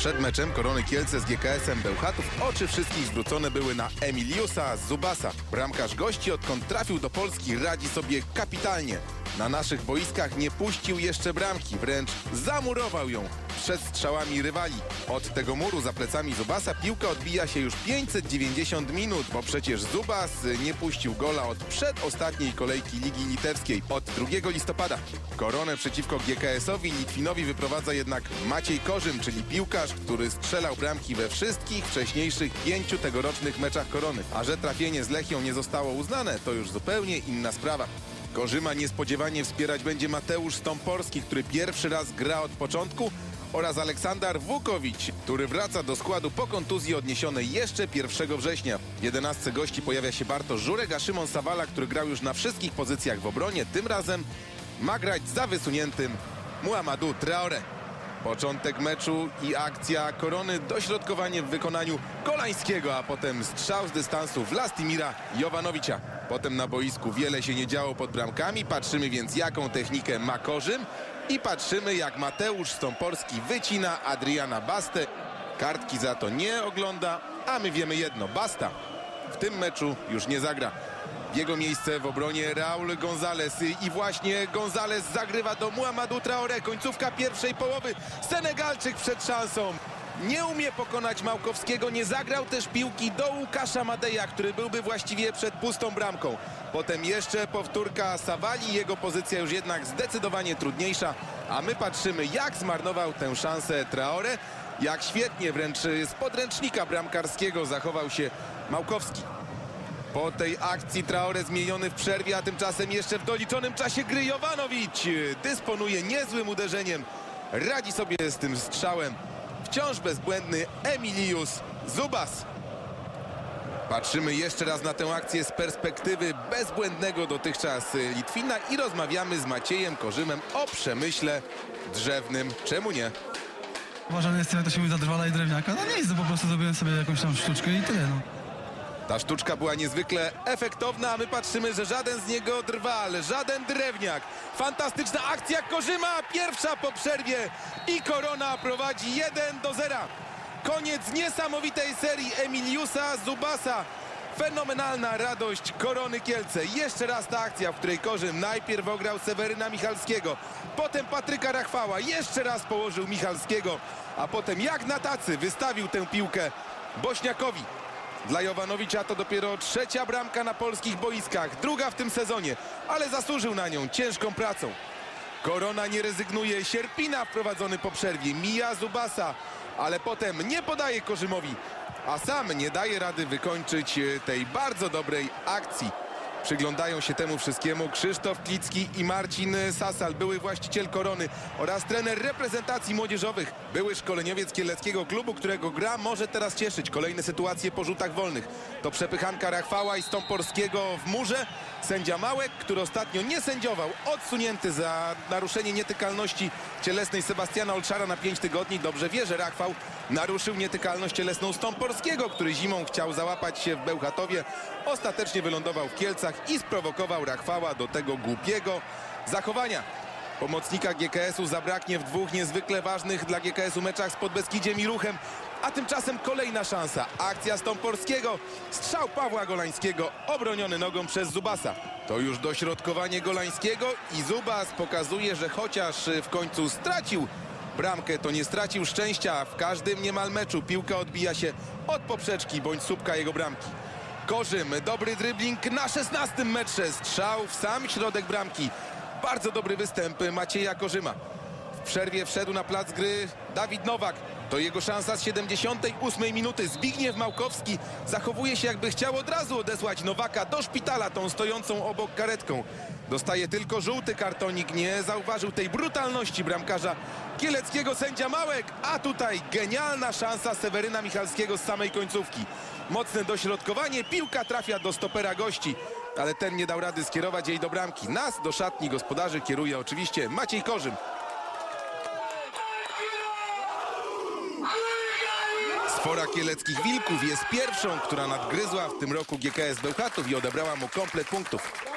Przed meczem Korony Kielce z GKS-em Bełchatów oczy wszystkich zwrócone były na Emiliusa Zubasa. Bramkarz gości, odkąd trafił do Polski, radzi sobie kapitalnie. Na naszych boiskach nie puścił jeszcze bramki, wręcz zamurował ją przed strzałami rywali. Od tego muru za plecami Zubasa piłka odbija się już 590 minut, bo przecież Zubas nie puścił gola od przedostatniej kolejki Ligi Litewskiej od 2 listopada. Koronę przeciwko GKS-owi Litwinowi wyprowadza jednak Maciej Korzym, czyli piłkarz, który strzelał bramki we wszystkich wcześniejszych pięciu tegorocznych meczach Korony. A że trafienie z Lechią nie zostało uznane, to już zupełnie inna sprawa. Korzyma niespodziewanie wspierać będzie Mateusz Stąporski, który pierwszy raz gra od początku oraz Aleksander Wukowicz, który wraca do składu po kontuzji odniesionej jeszcze 1 września. W 11 gości pojawia się Bartosz Żurek, a Szymon Sawala, który grał już na wszystkich pozycjach w obronie, tym razem ma grać za wysuniętym Muhammadu Traore. Początek meczu i akcja Korony, dośrodkowanie w wykonaniu Kolańskiego, a potem strzał z dystansu Wlastimira Jowanowicza. Potem na boisku wiele się nie działo pod bramkami, patrzymy więc jaką technikę ma Korzym i patrzymy jak Mateusz Stąporski wycina Adriana Bastę. Kartki za to nie ogląda, a my wiemy jedno, Basta w tym meczu już nie zagra. Jego miejsce w obronie Raul González i właśnie González zagrywa do Muhammadu Traore. Końcówka pierwszej połowy. Senegalczyk przed szansą. Nie umie pokonać Małkowskiego, nie zagrał też piłki do Łukasza Madeja, który byłby właściwie przed pustą bramką. Potem jeszcze powtórka Sawali, jego pozycja już jednak zdecydowanie trudniejsza, a my patrzymy jak zmarnował tę szansę Traore, jak świetnie wręcz z podręcznika bramkarskiego zachował się Małkowski. Po tej akcji Traore zmieniony w przerwie, a tymczasem jeszcze w doliczonym czasie gry dysponuje niezłym uderzeniem. Radzi sobie z tym strzałem. Wciąż bezbłędny Emilius Zubas. Patrzymy jeszcze raz na tę akcję z perspektywy bezbłędnego dotychczas Litwina i rozmawiamy z Maciejem Korzymem o przemyśle drzewnym. Czemu nie? Uważam, że jestem, jak to się mówi, za drwala i drewniaka. No nic, no po prostu zrobiłem sobie jakąś tam sztuczkę i tyle, no. Ta sztuczka była niezwykle efektowna, a my patrzymy, że żaden z niego drwal, żaden drewniak. Fantastyczna akcja Korzyma, pierwsza po przerwie i Korona prowadzi 1 do 0. Koniec niesamowitej serii Emiliusa Zubasa. Fenomenalna radość Korony Kielce. Jeszcze raz ta akcja, w której Korzym najpierw ograł Seweryna Michalskiego, potem Patryka Rachwała, jeszcze raz położył Michalskiego, a potem jak na tacy wystawił tę piłkę Bośniakowi. Dla Jowanowicza to dopiero trzecia bramka na polskich boiskach, druga w tym sezonie, ale zasłużył na nią ciężką pracą. Korona nie rezygnuje, Sierpina wprowadzony po przerwie, mija Zubasa, ale potem nie podaje Korzymowi, a sam nie daje rady wykończyć e, tej bardzo dobrej akcji. Przyglądają się temu wszystkiemu Krzysztof Klicki i Marcin Sasal, były właściciel Korony oraz trener reprezentacji młodzieżowych. Były szkoleniowiec kieleckiego klubu, którego gra może teraz cieszyć. Kolejne sytuacje po rzutach wolnych. To przepychanka Rachwała i Stąporskiego w murze. Sędzia Małek, który ostatnio nie sędziował, odsunięty za naruszenie nietykalności cielesnej Sebastiana Olczara na 5 tygodni. Dobrze wie, że Rachwał naruszył nietykalność cielesną Stąporskiego, który zimą chciał załapać się w Bełchatowie. Ostatecznie wylądował w Kielcach i sprowokował Rachwała do tego głupiego zachowania. Pomocnika GKS-u zabraknie w dwóch niezwykle ważnych dla GKS-u meczach z Podbeskidziem i Ruchem. A tymczasem kolejna szansa. Akcja Stąporskiego. Strzał Pawła Golańskiego obroniony nogą przez Zubasa. To już dośrodkowanie Golańskiego i Zubas pokazuje, że chociaż w końcu stracił bramkę, to nie stracił szczęścia. W każdym niemal meczu piłka odbija się od poprzeczki bądź słupka jego bramki. Korzym, dobry dribbling na 16 metrze. Strzał w sam środek bramki. Bardzo dobry występ Macieja Korzyma. W przerwie wszedł na plac gry Dawid Nowak. To jego szansa z 78 minuty. Zbigniew Małkowski zachowuje się jakby chciał od razu odesłać Nowaka do szpitala tą stojącą obok karetką. Dostaje tylko żółty kartonik. Nie zauważył tej brutalności bramkarza kieleckiego sędzia Małek. A tutaj genialna szansa Seweryna Michalskiego z samej końcówki. Mocne dośrodkowanie. Piłka trafia do stopera gości. Ale ten nie dał rady skierować jej do bramki. Nas do szatni gospodarzy kieruje oczywiście Maciej Korzym. Sfora kieleckich wilków jest pierwszą, która nadgryzła w tym roku GKS Bełchatów i odebrała mu komplet punktów.